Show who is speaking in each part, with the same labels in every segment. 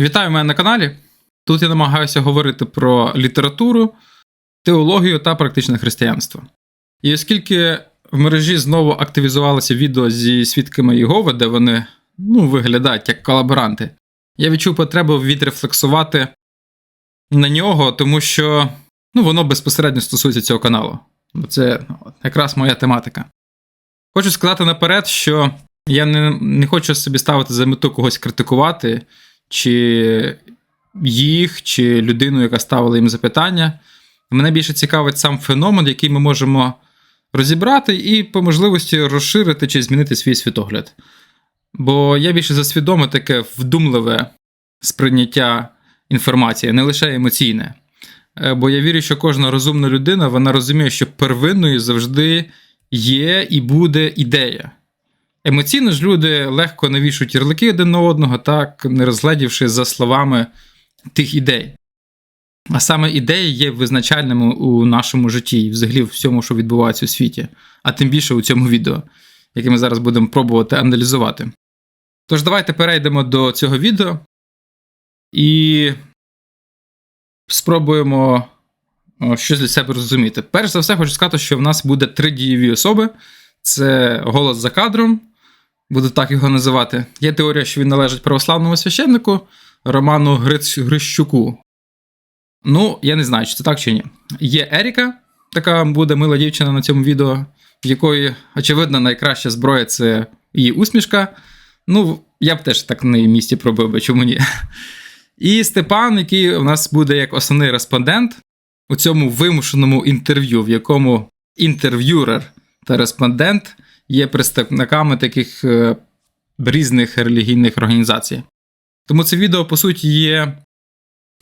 Speaker 1: Вітаю мене на каналі. Тут я намагаюся говорити про літературу, теологію та практичне християнство. І оскільки в мережі знову активізувалося відео зі свідками Єгови, де вони ну, виглядають як колаборанти, я відчув потребу відрефлексувати на нього, тому що ну, воно безпосередньо стосується цього каналу. Бо це ну, якраз моя тематика. Хочу сказати наперед, що я не, не хочу собі ставити за мету когось критикувати, чи їх, чи людину, яка ставила їм запитання. Мене більше цікавить сам феномен, який ми можемо розібрати і по можливості розширити чи змінити свій світогляд. Бо я більше за свідоме таке вдумливе сприйняття інформації, не лише емоційне. Е, Бо я вірю, що кожна розумна людина вона розуміє, що первинною завжди є і буде ідея. Емоційно ж люди легко навішують ярлики один на одного, так не розглядівши за словами тих ідей. А саме ідеї є визначальними у нашому житті і взагалі в всьому, що відбувається у світі, а тим більше у цьому відео, яке ми зараз будемо пробувати аналізувати. Тож, давайте перейдемо до цього відео і спробуємо щось для себе розуміти. Перш за все, хочу сказати, що в нас буде три дієві особи: це голос за кадром, буду так його називати. Є теорія, що він належить православному священнику Роману Гриц... Грищуку. Ну, я не знаю, чи це так чи ні. Є Еріка, така буде мила дівчина на цьому відео, в якої, очевидно, найкраща зброя це її усмішка. Ну, я б теж так на її місці пробив би, чому ні. І Степан, який у нас буде як основний респондент у цьому вимушеному інтерв'ю, в якому інтерв'юрер та респондент є представниками таких е, різних релігійних організацій. Тому це відео, по суті, є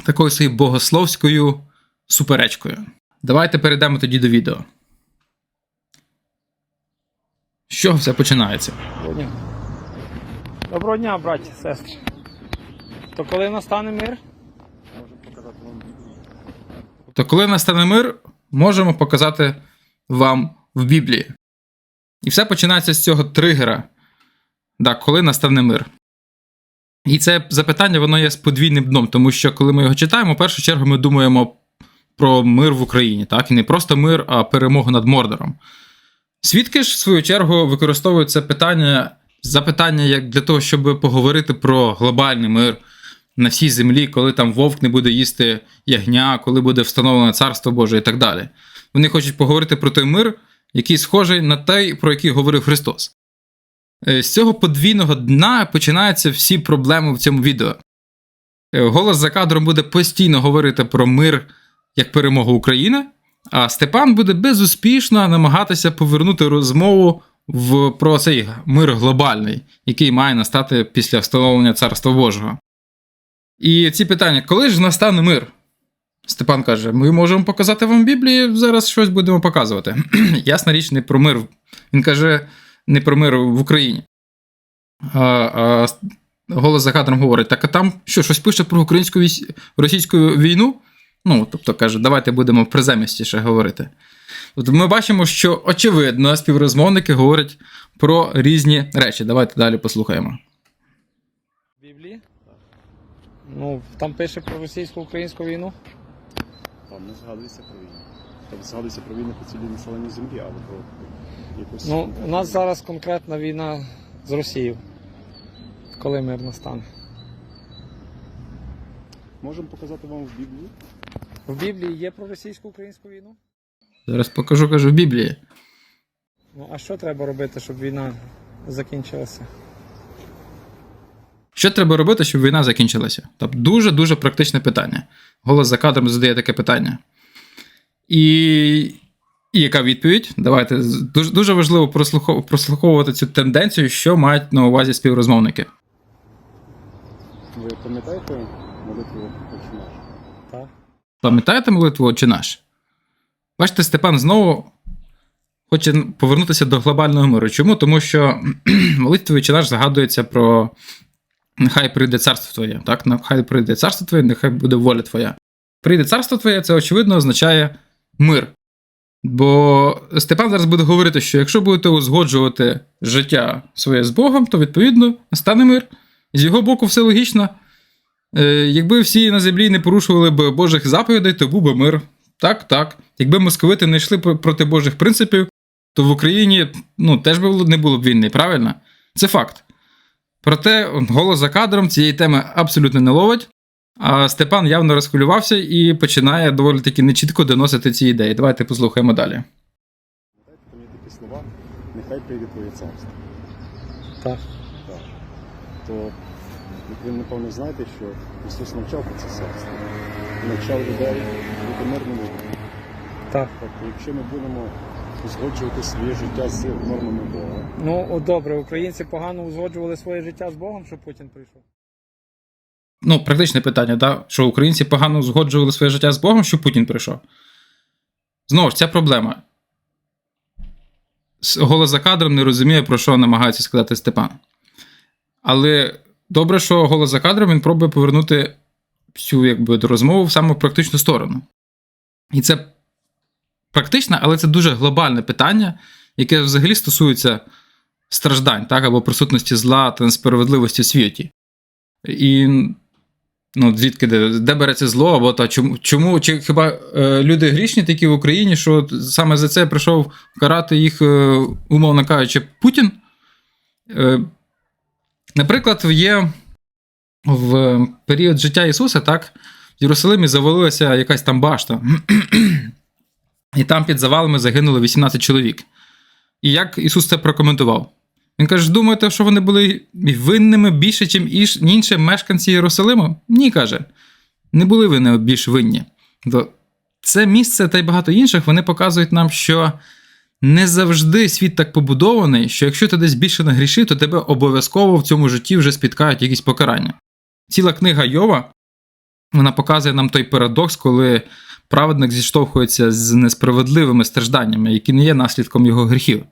Speaker 1: такою своєю богословською суперечкою. Давайте перейдемо тоді до відео. З чого все починається?
Speaker 2: Доброго дня. Доброго дня, браті, сестри. То коли настане мир?
Speaker 1: Тобто, коли настане мир, можемо показати вам в Біблії. І все починається з цього тригера. Так, коли настане мир. І це запитання воно є з подвійним дном, тому що коли ми його читаємо, в першу чергу ми думаємо про мир в Україні, так? І не просто мир, а перемогу над Мордором. Свідки ж, в свою чергу, використовують це питання, запитання як для того, щоб поговорити про глобальний мир на всій землі, коли там вовк не буде їсти ягня, коли буде встановлено царство Боже і так далі. Вони хочуть поговорити про той мир, який схожий на той, про який говорив Христос. Е, З цього подвійного дна починаються всі проблеми в цьому відео. Е, Голос за кадром буде постійно говорити про мир як перемогу України, а Степан буде безуспішно намагатися повернути розмову в, про цей мир глобальний, який має настати після встановлення Царства Божого. І ці питання: коли ж настане мир? Степан каже: ми можемо показати вам Біблії, зараз щось будемо показувати. Ясна річ, не про мир. Він каже, не про мир в Україні. А, а голос за кадром говорить: так а там що, щось пише про українську вісь... російську війну? Ну, тобто каже, давайте будемо приземістіше говорити. Тобто ми бачимо, що очевидно співрозмовники говорять про різні речі. Давайте далі послухаємо.
Speaker 2: Біблії? Ну, там пише про російсько-українську війну.
Speaker 3: Там не згадується про війну. Там згадується про війну по цілій населеній землі, але про якусь.
Speaker 2: Ну, у нас зараз конкретна війна з Росією. Коли мир настане?
Speaker 3: Можемо показати вам в Біблії.
Speaker 2: В Біблії є про російсько-українську війну?
Speaker 1: Зараз покажу, кажу в Біблії.
Speaker 2: Ну, а що треба робити, щоб війна закінчилася?
Speaker 1: Що треба робити, щоб війна закінчилася? Тобто дуже-дуже практичне питання. Голос за кадром задає таке питання. І, і яка відповідь? Давайте дуже, дуже важливо прослухов- прослуховувати цю тенденцію, що мають на увазі співрозмовники.
Speaker 3: Ви пам'ятаєте молитву «Отче наш»?
Speaker 2: Так?
Speaker 1: Пам'ятаєте молитву «Отче наш? Бачите, Степан знову хоче повернутися до глобального миру. Чому? Тому що молитва «Отче наш згадується про нехай прийде царство твоє. Так? Нехай прийде царство твоє, нехай буде воля твоя. Прийде царство твоє, це очевидно означає мир. Бо Степан зараз буде говорити, що якщо будете узгоджувати життя своє з Богом, то відповідно настане мир. З його боку, все логічно. Е, якби всі на землі не порушували б Божих заповідей, то був би мир. Так, так. Якби московити не йшли проти Божих принципів, то в Україні ну, теж не було б війни, правильно? Це факт. Проте голос за кадром цієї теми абсолютно не ловить. А Степан явно розхвилювався і починає доволі таки нечітко доносити ці ідеї. Давайте послухаємо далі.
Speaker 3: Там є такі слова, нехай прийде твоє царство.
Speaker 2: Так.
Speaker 3: Так. То як ви напевно знаєте, що Ісус навчав про це царство. Навчав людей бути мирними.
Speaker 2: Так.
Speaker 3: Тобто, якщо ми будемо узгоджувати своє життя з нормами Бога,
Speaker 2: Ну, от добре, українці погано узгоджували своє життя з Богом, щоб Путін прийшов.
Speaker 1: Ну, практичне питання, да? що українці погано узгоджували своє життя з Богом, що Путін прийшов. Знову ж, ця проблема. Голос за кадром не розуміє, про що намагається сказати Степан. Але добре, що голос за кадром він пробує повернути всю якби, розмову в саме практичну сторону. І це практичне, але це дуже глобальне питання, яке взагалі стосується страждань, так, або присутності зла та несправедливості в світі. І ну, звідки де, де береться зло, або та чому, чому чи хіба е, люди грішні такі в Україні, що саме за це прийшов карати їх, е, умовно кажучи, Путін? Е, наприклад, є в період життя Ісуса, так, в Єрусалимі завалилася якась там башта. І там під завалами загинуло 18 чоловік. І як Ісус це прокоментував? Він каже: думаєте, що вони були винними більше, ніж інші мешканці Єрусалиму? Ні, каже. Не були вони більш винні. Це місце та й багато інших вони показують нам, що не завжди світ так побудований, що якщо ти десь більше нагрішив, то тебе обов'язково в цьому житті вже спіткають якісь покарання. Ціла книга Йова вона показує нам той парадокс, коли праведник зіштовхується з несправедливими стражданнями, які не є наслідком його гріхів.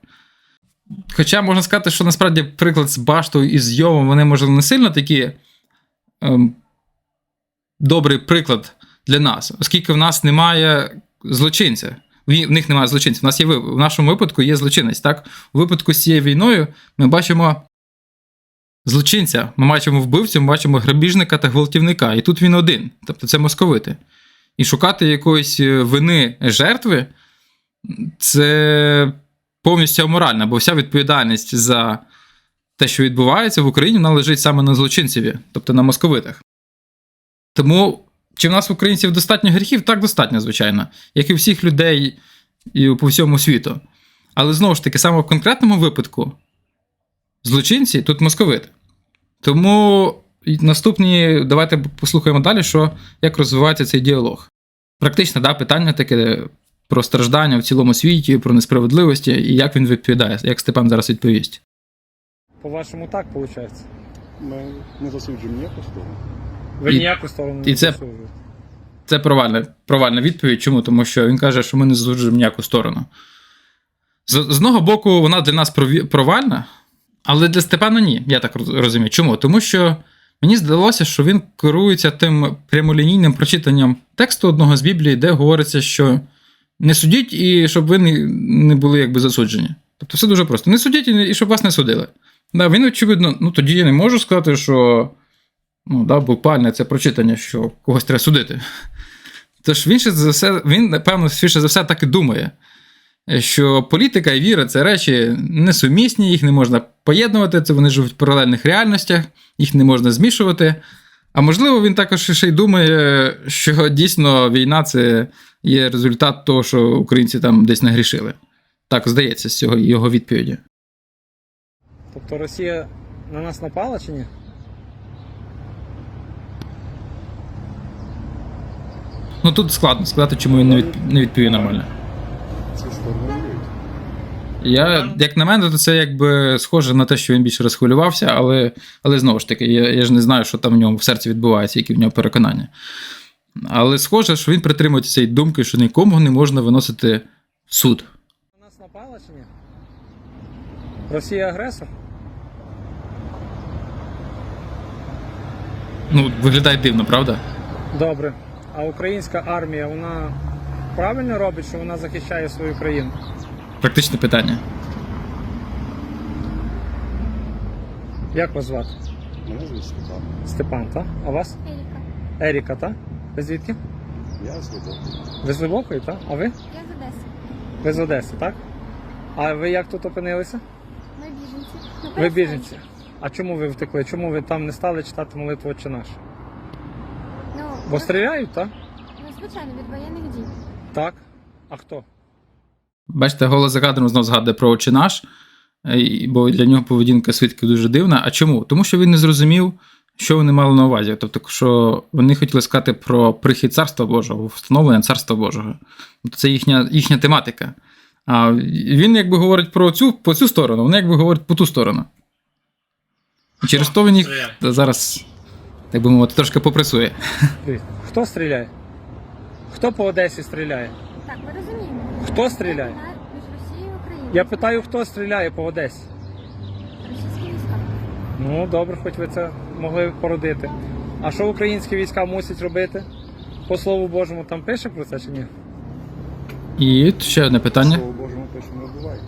Speaker 1: Хоча можна сказати, що насправді приклад з Баштою і з Йовом, вони, може, не сильно такі ем, добрий приклад для нас, оскільки в нас немає злочинця. В в них немає злочинців. У нас є в нашому випадку є злочинець. Так? У випадку з цією війною ми бачимо злочинця, ми бачимо вбивцю, ми бачимо грабіжника та гвалтівника. І тут він один, тобто це московити. І шукати якоїсь е, вини жертви це повністю аморально, бо вся відповідальність за те, що відбувається в Україні, вона лежить саме на злочинцеві, тобто на московитах. Тому чи в нас в українців достатньо гріхів? Так, достатньо, звичайно, як і у всіх людей і по всьому світу. Але знову ж таки, саме в конкретному випадку злочинці тут московити. Тому і наступні, давайте послухаємо далі, що, як розвивається цей діалог. Практичне да, питання таке про страждання в цілому світі, про несправедливості, і як він відповідає, як Степан зараз відповість.
Speaker 2: По-вашому, так виходить.
Speaker 3: ми не засуджуємо ніяку сторону.
Speaker 2: Ви
Speaker 1: І-
Speaker 2: ніяку сторону
Speaker 1: і
Speaker 2: не
Speaker 1: це-
Speaker 2: засуджуєте.
Speaker 1: Це провальна, провальна відповідь. Чому? Тому що він каже, що ми не засуджуємо ніяку сторону. З, з одного боку, вона для нас прові- провальна, але для Степана ні, я так розумію. Чому? Тому що мені здалося, що він керується тим прямолінійним прочитанням тексту одного з Біблії, де говориться, що не судіть і щоб ви не, були якби засуджені. Тобто все дуже просто. Не судіть і щоб вас не судили. Да, він, очевидно, ну тоді я не можу сказати, що ну, да, буквально це прочитання, що когось треба судити. Тож він ще за все, він, напевно, швидше за все так і думає, що політика і віра це речі несумісні, їх не можна поєднувати, це вони живуть в паралельних реальностях, їх не можна змішувати. А можливо, він також ще й думає, що дійсно війна це є результат того, що українці там десь нагрішили. Так здається з цього його відповіді.
Speaker 2: Тобто Росія на нас напала чи ні?
Speaker 1: Ну тут складно сказати, чому він не, не відповів нормально.
Speaker 3: Ці сторони воюють.
Speaker 1: Я, як на мене, то це якби схоже на те, що він більше розхвилювався, але, але знову ж таки, я, я ж не знаю, що там в ньому в серці відбувається, які в нього переконання. Але схоже, що він притримується цієї думки, що нікому не можна виносити суд.
Speaker 2: На нас напала чи ні? Росія агресор?
Speaker 1: Ну, виглядає дивно, правда?
Speaker 2: Добре. А українська армія, вона правильно робить, що вона захищає свою країну?
Speaker 1: Практичне питання.
Speaker 2: Як вас звати?
Speaker 3: Мене звуть Степан.
Speaker 2: Степан, так? А вас?
Speaker 4: Еріка.
Speaker 2: Еріка, так? Ви звідки?
Speaker 3: Я згодом.
Speaker 2: Ви з Глибокої, так? А ви?
Speaker 4: Я з Одеси.
Speaker 2: Ви з Одеси, так? А ви як тут опинилися?
Speaker 4: Ми біженці.
Speaker 2: Ви біженці. А чому ви втекли? Чому ви там не стали читати молитву «Отче наш?
Speaker 4: Ну,
Speaker 2: Бо
Speaker 4: ну,
Speaker 2: стріляють, так?
Speaker 4: Ну, звичайно, від воєнних дій.
Speaker 2: Так. А хто?
Speaker 1: Бачите, голос за кадром знов згадує про очі наш, е, бо для нього поведінка свідків дуже дивна. А чому? Тому що він не зрозумів, що вони мали на увазі. Тобто, що вони хотіли сказати про прихід Царства Божого, встановлення Царства Божого. Тобто це їхня, їхня тематика. А він якби говорить про цю, по цю сторону, вони якби говорять по ту сторону. І через то він їх зараз, так би мовити, трошки попресує.
Speaker 2: Хто стріляє? Хто по Одесі стріляє?
Speaker 4: Так, ми розуміємо.
Speaker 2: Хто стріляє?
Speaker 4: Між Росією і Україною.
Speaker 2: Я питаю, хто стріляє по Одесі?
Speaker 4: Російські війська.
Speaker 2: Ну, добре, хоч ви це могли породити. А що українські війська мусять робити? По слову Божому, там пише про це чи ні?
Speaker 1: І ще одне питання.
Speaker 3: Слово Божому пише не вбиває.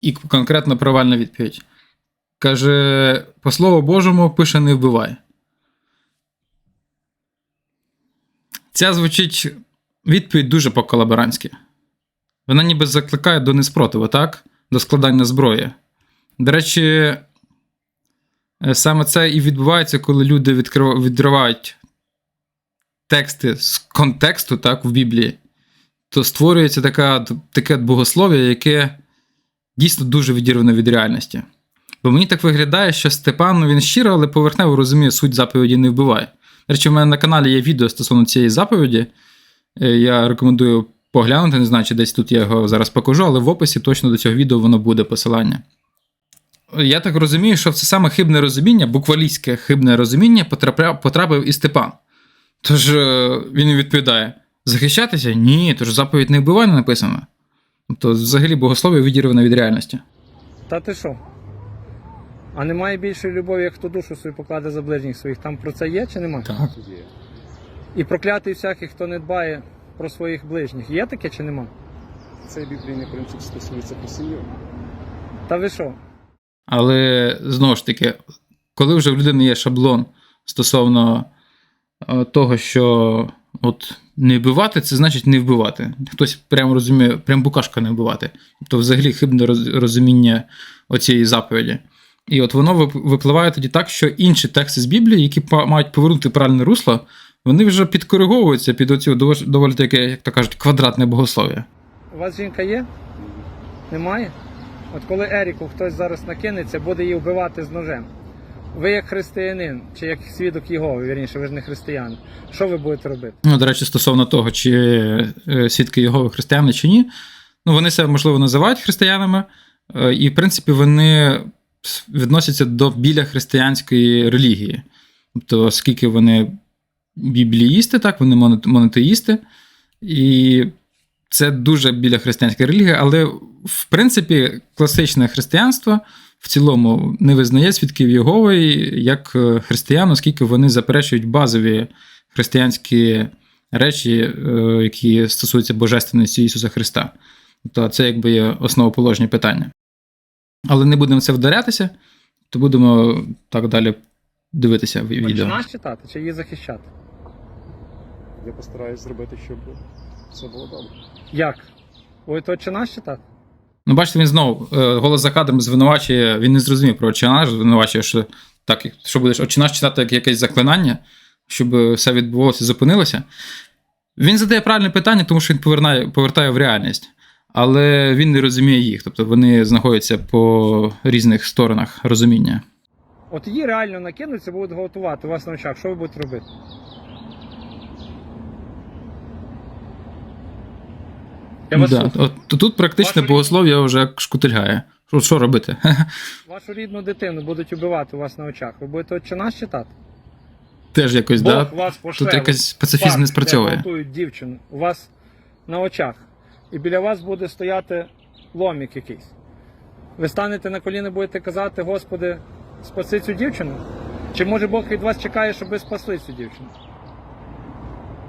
Speaker 1: І конкретно провальна відповідь. Каже: по слову Божому, пише не вбивай. Ця звучить відповідь дуже по-колаборантськи. Вона ніби закликає до неспротиву, так? До складання зброї. До речі, е, саме це і відбувається, коли люди відривають тексти з контексту, так, в Біблії, то створюється така, таке богослов'я, яке дійсно дуже відірвано від реальності. Бо мені так виглядає, що Степан він щиро, але поверхнево розуміє суть заповіді не вбиває. Речі, в мене на каналі є відео стосовно цієї заповіді. Е, Я рекомендую поглянути, не знаю, чи десь тут я його зараз покажу, але в описі точно до цього відео воно буде посилання. Я так розумію, що в це саме хибне розуміння, буквалістське хибне розуміння потрапив і Степан. Тож е, він відповідає: захищатися? Ні, тож заповідь не вбивай не написано. Тобто, взагалі, богослов'я відірване від реальності.
Speaker 2: Та ти що? А немає більшої любові, як хто душу свою покладе за ближніх своїх. Там про це є чи немає?
Speaker 1: Так.
Speaker 2: І проклятий всякий, хто не дбає про своїх ближніх. Є таке чи нема?
Speaker 3: Цей біблійний принцип стосується про сім'ю.
Speaker 2: Та ви що?
Speaker 1: Але знову ж таки, коли вже в людини є шаблон стосовно е, того, що от не вбивати, це значить не вбивати. Хтось прямо розуміє, прям букашка не вбивати. Тобто, взагалі хибне розуміння оцієї заповіді. І от воно випливає тоді так, що інші тексти з Біблії, які мають повернути правильне русло, вони вже підкориговуються під оцю доволі, таке, як то кажуть, квадратне богослов'я.
Speaker 2: У вас жінка є? Немає? От коли Еріку хтось зараз накинеться, буде її вбивати з ножем. Ви як християнин, чи як свідок Єгови, вірніше, ви ж не християн. Що ви будете робити?
Speaker 1: Ну, до речі, стосовно того, чи е, свідки Єгови християни чи ні, ну вони себе, можливо, називають християнами, е, і, в принципі, вони відносяться до біля християнської релігії. Тобто, оскільки вони бібліїсти, так, вони монотеїсти, і це дуже біля християнської релігії, але, в принципі, класичне християнство в цілому не визнає свідків Єгови як е, християн, оскільки вони заперечують базові християнські речі, е, які стосуються божественності Ісуса Христа. Тобто це якби є основоположні питання. Але не будемо в це вдарятися, то будемо так далі дивитися в
Speaker 2: Чи
Speaker 1: відео.
Speaker 2: нас читати, чи її захищати?
Speaker 3: Я постараюсь зробити, щоб все було добре.
Speaker 2: Як? Будете отче наш читати?
Speaker 1: Ну, бачите, він знову е, голос за кадром звинувачує, він не зрозумів про очинаш, звинувачує, що так, що будеш очинаш читати як якесь заклинання, щоб все відбувалося і зупинилося. Він задає правильне питання, тому що він повертає, повертає в реальність, але він не розуміє їх. Тобто вони знаходяться по різних сторонах розуміння.
Speaker 2: От її реально накинуться, будуть готувати у вас на очах. Що ви будете робити? Я вас
Speaker 1: Да.
Speaker 2: слухаю.
Speaker 1: От, тут практичне
Speaker 2: Вашу-
Speaker 1: богослов'я вже шкутильгає. Що, що робити?
Speaker 2: Вашу рідну дитину будуть убивати у вас на очах. Ви будете отче наш читати?
Speaker 1: Теж якось,
Speaker 2: Бог
Speaker 1: да?
Speaker 2: вас пошле.
Speaker 1: Тут якось пацифізм не спрацьовує.
Speaker 2: гвалтують дівчину у вас на очах. І біля вас буде стояти ломік якийсь. Ви станете на коліна, будете казати, Господи, спаси цю дівчину? Чи може Бог від вас чекає, щоб ви спасли цю дівчину?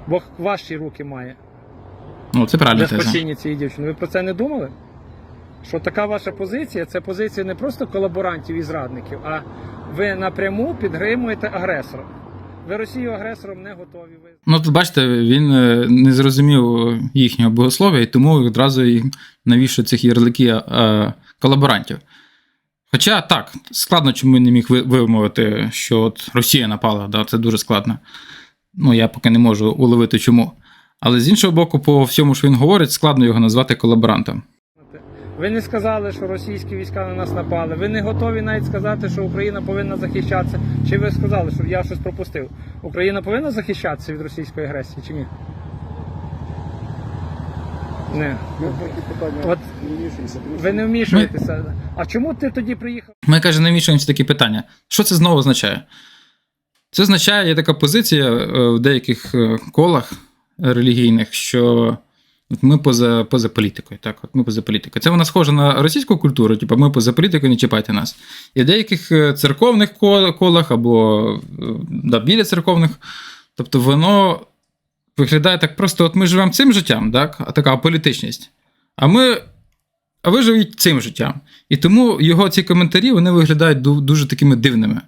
Speaker 2: Бог ваші руки має
Speaker 1: Ну, це правильна
Speaker 2: для спасіння цієї дівчини. Ви про це не думали? Що така ваша позиція це позиція не просто колаборантів і зрадників, а ви напряму підгримуєте агресора. Ви Росію агресором не готові.
Speaker 1: Ну, бачите, він е, не зрозумів їхнього богослов'я, і тому одразу їм навішує цих ярлики е, колаборантів. Хоча так, складно, чому не міг вимовити, що от Росія напала, да, це дуже складно. Ну, я поки не можу уловити чому. Але з іншого боку, по всьому, що він говорить, складно його назвати колаборантом.
Speaker 2: Ви не сказали, що російські війська на нас напали. Ви не готові навіть сказати, що Україна повинна захищатися. Чи ви сказали, що я щось пропустив? Україна повинна захищатися від російської агресії чи ні? Не. От Ви не вмішуєтеся. А чому ти тоді приїхав?
Speaker 1: Ми каже, не вмішуємося такі питання. Що це знову означає? Це означає, є така позиція е, в деяких е, колах релігійних, що от ми поза, поза політикою. Так, от ми поза політикою. Це вона схожа на російську культуру, типу ми поза політикою, не чіпайте нас. І в деяких е, церковних колах або е, да, біля церковних, тобто воно виглядає так просто: от ми живемо цим життям, так? а така політичність. А ми. А ви живіть цим життям. І тому його ці коментарі вони виглядають дуже такими дивними.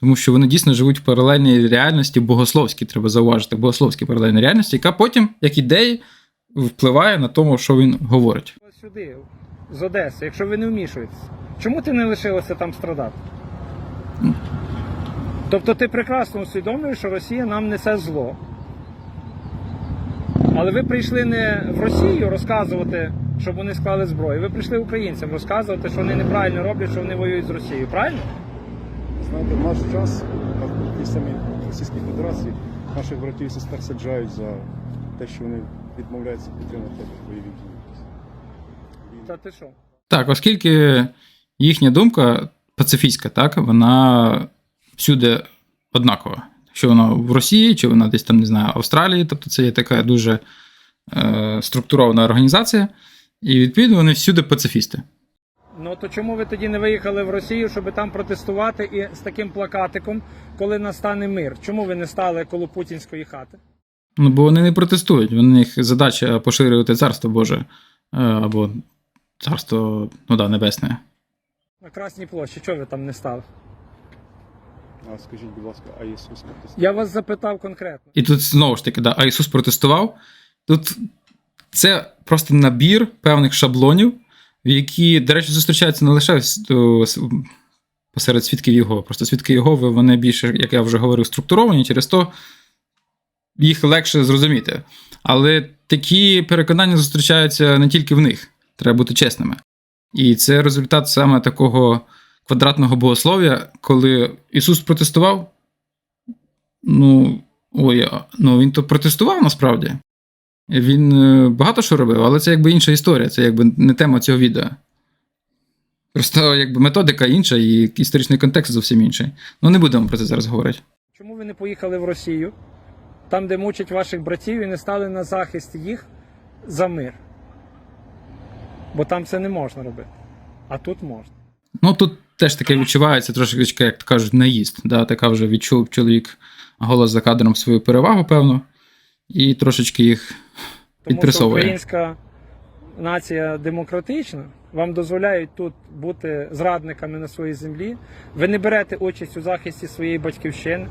Speaker 1: Тому що вони дійсно живуть в паралельній реальності богословській, треба зауважити, богословській паралельній реальності, яка потім, як ідеї, впливає на тому, що він говорить.
Speaker 2: Сюди, з Одеси, якщо ви не вмішуєтеся. Чому ти не лишилася там страдати? Тобто ти прекрасно усвідомлюєш, що Росія нам несе зло. Але ви прийшли не в Росію розказувати, щоб вони склали зброю. Ви прийшли українцям розказувати, що вони неправильно роблять, що вони воюють з Росією. Правильно?
Speaker 3: знаєте, в наш час тій самій Російській Федерації наших братів і сестер саджають за те, що вони відмовляються підтримати бойові дії.
Speaker 2: Та ти що?
Speaker 1: Так, оскільки їхня думка пацифістська, так, вона всюди однакова. Що вона в Росії, чи вона десь там, не знаю, Австралії, тобто це є така дуже е, структурована організація, і відповідно вони всюди пацифісти.
Speaker 2: Ну то чому ви тоді не виїхали в Росію, щоб там протестувати і з таким плакатиком, коли настане мир? Чому ви не стали коло путінської хати?
Speaker 1: Ну, бо вони не протестують. У них задача поширювати царство Боже е, або царство ну, да, небесне.
Speaker 2: На Красній площі, чого ви там не стали?
Speaker 3: А скажіть, будь ласка, а Ісус протестував?
Speaker 2: Я вас запитав конкретно.
Speaker 1: І тут знову ж таки, да, а Ісус протестував. Тут це просто набір певних шаблонів, які, до речі, зустрічаються не лише посеред свідків Його. Просто свідки Єгови, вони більше, як я вже говорив, структуровані, через то їх легше зрозуміти. Але такі переконання зустрічаються не тільки в них, треба бути чесними. І це результат саме такого квадратного богослов'я, коли Ісус протестував. Ну, ой, ну він то протестував насправді. Він е, багато що робив, але це якби інша історія, це якби не тема цього відео. Просто якби методика інша і історичний контекст зовсім інший. Ну, не будемо про це зараз говорити.
Speaker 2: Чому ви не поїхали в Росію, там, де мучать ваших братів, і не стали на захист їх за мир? Бо там це не можна робити. А тут можна.
Speaker 1: Ну, тут теж таке відчувається трошки, як то кажуть, наїзд. Да? Така вже відчув чоловік голос за кадром свою перевагу, певно, і трошечки їх
Speaker 2: Тому що
Speaker 1: підпресовує.
Speaker 2: українська нація демократична, вам дозволяють тут бути зрадниками на своїй землі. Ви не берете участь у захисті своєї батьківщини.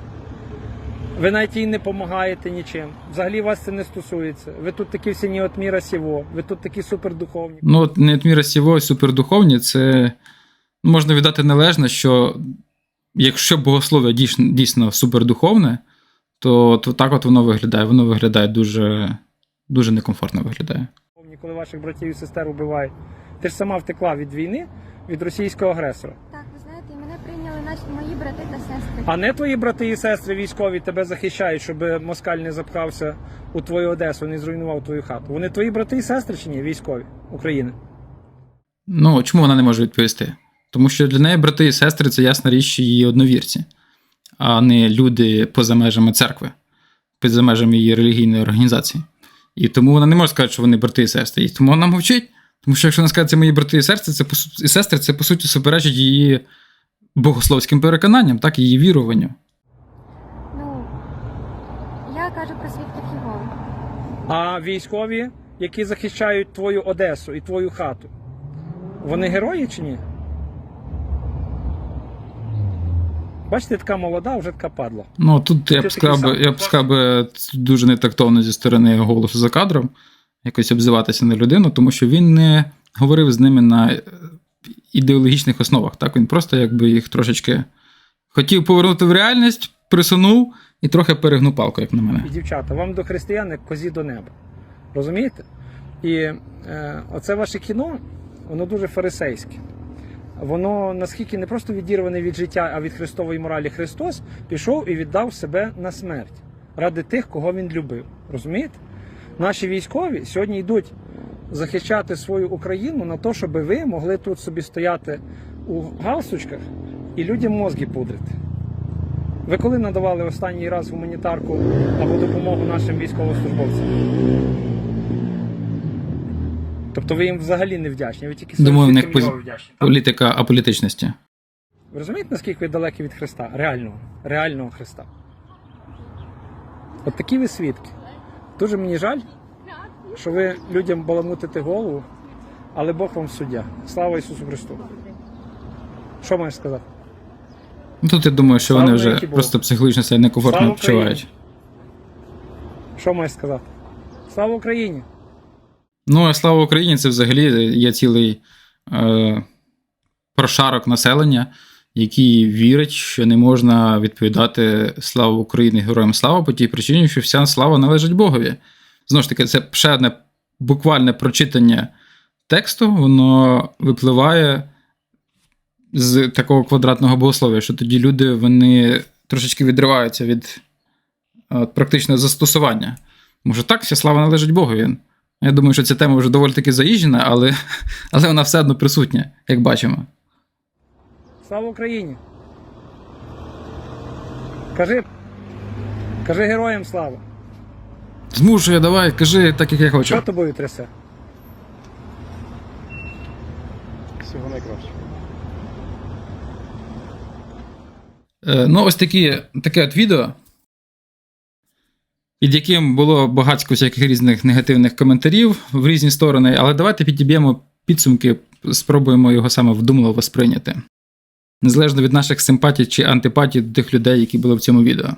Speaker 2: Ви навіть їй не допомагаєте нічим. Взагалі вас це не стосується. Ви тут такі всі ні от міра сіво, ви тут такі супердуховні.
Speaker 1: Ну, от Нетміра Сіво і супердуховні, це ну, можна віддати належне, що якщо богослов'я дійсно, дійсно супердуховне, то, то так от воно виглядає. Воно виглядає дуже, дуже некомфортно виглядає.
Speaker 2: коли ваших братів і сестер убивають. Ти ж сама втекла від війни, від російського агресора.
Speaker 4: Так, ви знаєте, і мене прийняли наші мої брати та сестри.
Speaker 2: А не твої брати і сестри військові тебе захищають, щоб москаль не запхався у твою Одесу, не зруйнував твою хату. Вони твої брати і сестри чи ні? Військові України.
Speaker 1: Ну, чому вона не може відповісти? Тому що для неї брати і сестри це ясна річ її одновірці, а не люди поза межами церкви, поза межами її релігійної організації. І тому вона не може сказати, що вони брати і сестри. І тому вона мовчить. Тому що якщо вона скаже, це мої брати і сестри, це по і сестри, це по суті суперечить її богословським переконанням, так, її віруванню.
Speaker 4: Ну, я кажу про свідків Єгови.
Speaker 2: А військові, які захищають твою Одесу і твою хату, вони герої чи ні? Бачите, така молода, вже така падла.
Speaker 1: Ну тут я б сказав, би-
Speaker 2: сам?
Speaker 1: я б сказав, би, це дуже нетактовно зі сторони голосу за кадром, якось обзиватися на людину, тому що він не говорив з ними на е, ідеологічних основах. Так, він просто якби їх трошечки хотів повернути в реальність, присунув і трохи перегнув палку, як на мене.
Speaker 2: І дівчата, вам до християн як козі до неба. Розумієте? І е, оце ваше кіно, воно дуже фарисейське. Воно наскільки не просто відірване від життя, а від Христової моралі Христос пішов і віддав себе на смерть ради тих, кого він любив. Розумієте? Наші військові сьогодні йдуть захищати свою Україну на те, щоб ви могли тут собі стояти у галстучках і людям мозги пудрити. Ви коли надавали останній раз гуманітарку або допомогу нашим військовослужбовцям? Тобто ви їм взагалі не вдячні, ви тільки
Speaker 1: Думаю, в них
Speaker 2: Єгови вдячні.
Speaker 1: Політика аполітичності.
Speaker 2: Ви розумієте, наскільки ви далекі від Христа? Реального, реального Христа. От такі ви свідки. Дуже мені жаль, що ви людям баламутите голову, але Бог вам суддя. Слава Ісусу Христу. Що маєш сказати?
Speaker 1: Ну, Тут я думаю, що
Speaker 2: Слава
Speaker 1: вони вже
Speaker 2: Богу.
Speaker 1: просто психологічно себе некомфортно почувають.
Speaker 2: Що маєш сказати? Слава Україні!
Speaker 1: Ну, а слава Україні, це взагалі є цілий е, прошарок населення, який вірить, що не можна відповідати слава Україні, героям слава по тій причині, що вся слава належить Богові. Знову ж таки, це ще одне буквальне прочитання тексту, воно випливає з такого квадратного богослов'я, що тоді люди вони трошечки відриваються від е, практичного застосування. Може, так, вся слава належить Богові. Я думаю, що ця тема вже доволі таки заїжджена, але, але вона все одно присутня, як бачимо.
Speaker 2: Слава Україні! Кажи, кажи героям слава!
Speaker 1: Змушує, давай, кажи так, як я хочу.
Speaker 2: Що тобою трясе?
Speaker 3: Всього найкращого.
Speaker 1: Е, ну, ось такі, таке от відео, під яким було багатько всяких різних негативних коментарів в різні сторони, але давайте підіб'ємо підсумки, спробуємо його саме вдумливо сприйняти. Незалежно від наших симпатій чи антипатій до тих людей, які були в цьому відео.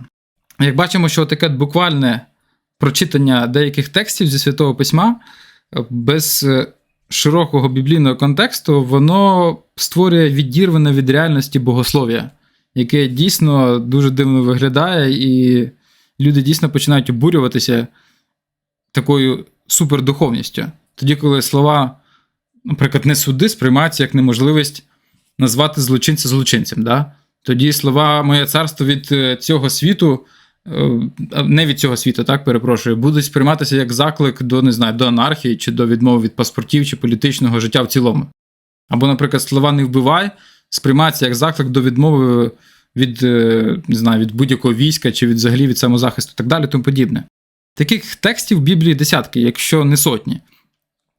Speaker 1: Як бачимо, що таке буквальне прочитання деяких текстів зі Святого Письма без е, широкого біблійного контексту, воно створює відірване від реальності богослов'я яке дійсно дуже дивно виглядає, і люди дійсно починають обурюватися такою супердуховністю. Тоді, коли слова, наприклад, не суди, сприймаються як неможливість назвати злочинця злочинцем. Да? Тоді слова Моє царство від е, цього світу, е, не від цього світу, так перепрошую, будуть сприйматися як заклик до не знаю, до анархії, чи до відмови від паспортів, чи політичного життя в цілому. Або, наприклад, слова не вбивай сприймається як заклик до відмови від, е, не знаю, від будь-якого війська чи від взагалі від самозахисту, і так далі, тому подібне. Таких текстів в Біблії десятки, якщо не сотні.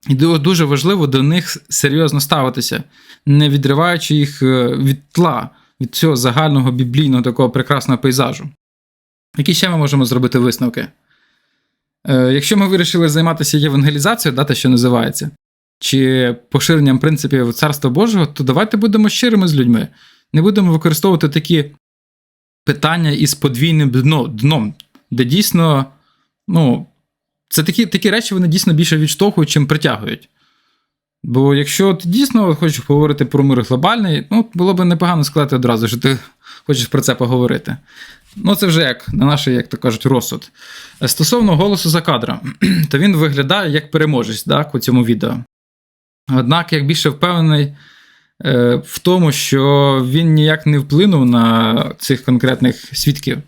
Speaker 1: І дуже важливо до них серйозно ставитися, не відриваючи їх е, від тла, від цього загального біблійного такого прекрасного пейзажу. Які ще ми можемо зробити висновки? Е, Якщо ми вирішили займатися євангелізацією, да, те, що називається, чи поширенням принципів Царства Божого, то давайте будемо щирими з людьми. Не будемо використовувати такі питання із подвійним дно, дном, де дійсно, ну, це такі, такі речі вони дійсно більше відштовхують, чим притягують. Бо якщо ти дійсно хочеш поговорити про мир глобальний, ну, було б непогано сказати одразу, що ти хочеш про це поговорити. Ну, це вже як на наш, як то кажуть, розсуд. Стосовно голосу за кадром, то він виглядає як переможець так, у цьому відео. Однак, як більше впевнений е, в тому, що він ніяк не вплинув на цих конкретних свідків,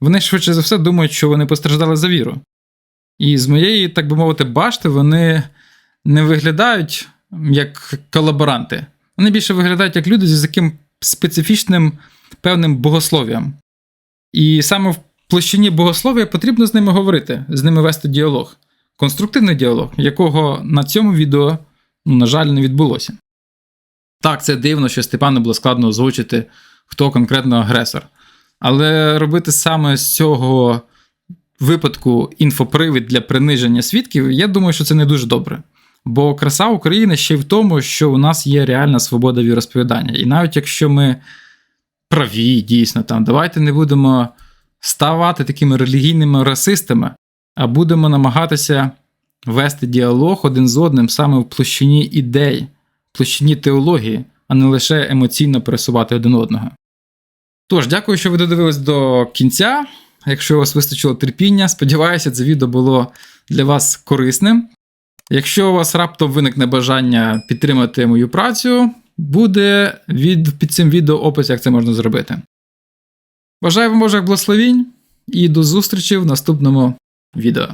Speaker 1: вони швидше за все думають, що вони постраждали за віру. І з моєї, так би мовити, башти вони не виглядають як колаборанти. Вони більше виглядають як люди з яким специфічним певним богослов'ям. І саме в площині богослов'я потрібно з ними говорити, з ними вести діалог. Конструктивний діалог, якого на цьому відео, ну, на жаль, не відбулося. Так, це дивно, що Степану було складно озвучити, хто конкретно агресор. Але робити саме з цього випадку інфопривід для приниження свідків, я думаю, що це не дуже добре. Бо краса України ще й в тому, що у нас є реальна свобода віросповідання. І навіть якщо ми праві, дійсно. Там. Давайте не будемо ставати такими релігійними расистами, а будемо намагатися вести діалог один з одним саме в площині ідей, в площині теології, а не лише емоційно пересувати один одного. Тож, дякую, що ви додивились до кінця. Якщо у вас вистачило терпіння, сподіваюся, це відео було для вас корисним. Якщо у вас раптом виникне бажання підтримати мою працю, буде від, під цим відео опис, як це можна зробити. Бажаю вам Божих благословінь і до зустрічі в наступному відео.